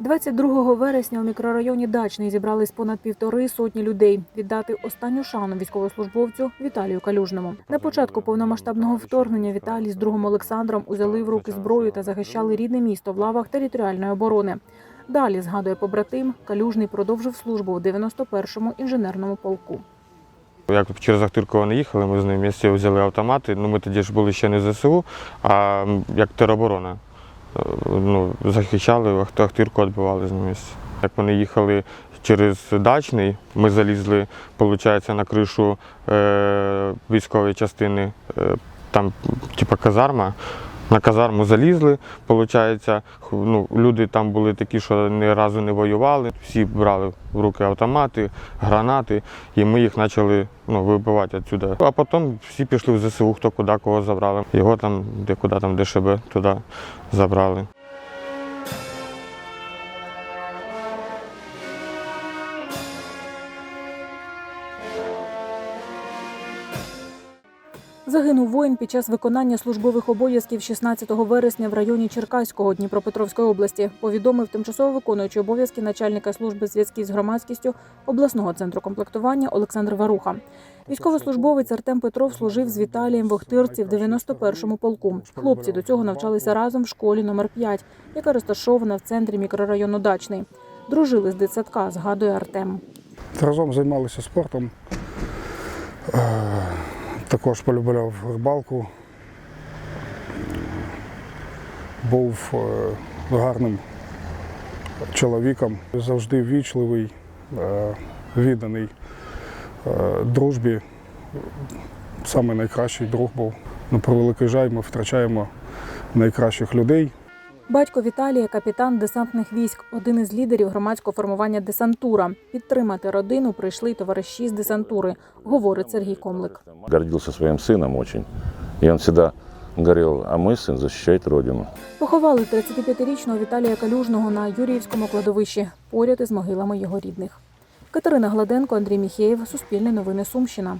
22 вересня у мікрорайоні Дачний зібрались понад півтори сотні людей віддати останню шану військовослужбовцю Віталію Калюжному. На початку повномасштабного вторгнення Віталій з другом Олександром узяли в руки зброю та захищали рідне місто в лавах територіальної оборони. Далі згадує побратим, Калюжний продовжив службу у 91-му інженерному полку. Як через Ахтирку вони їхали, ми з ним місці взяли автомати. Ну, ми тоді ж були ще не ЗСУ, а як тероборона. Е, Ну, захищали, Ахт- Ахтирку відбивали з місця. Як вони їхали через дачний, ми залізли, виходить, на кришу е, військової частини, е, там, типа казарма. На казарму залізли, виходить, ну, люди там були такі, що ні разу не воювали. Всі брали в руки автомати, гранати, і ми їх почали ну, вибивати відсюди. А потім всі пішли в ЗСУ, хто куди кого забрали. Його там, де куди там ДШБ, туди забрали. Загинув воїн під час виконання службових обов'язків 16 вересня в районі Черкаського Дніпропетровської області. Повідомив тимчасово виконуючий обов'язки начальника служби зв'язків з громадськістю обласного центру комплектування Олександр Варуха. Військовослужбовець Артем Петров служив з Віталієм в Охтирці в 91-му полку. Хлопці до цього навчалися разом в школі номер 5, яка розташована в центрі мікрорайону Дачний. Дружили з дитсадка, згадує Артем. Разом займалися спортом. Також полюбляв рибалку. Був е, гарним чоловіком, завжди ввічливий, е, відданий е, дружбі. Саме найкращий друг був. На превеликий жаль, ми втрачаємо найкращих людей. Батько Віталія, капітан десантних військ, один із лідерів громадського формування десантура. Підтримати родину прийшли товариші з десантури, говорить Сергій Комлик. гордился своим сыном очень. И он всегда говорил, а мой сын защищает Родину. Поховали 35-річного Віталія Калюжного на Юріївському кладовищі поряд із могилами його рідних. Катерина Гладенко, Андрій Міхеєв, Суспільне новини Сумщина.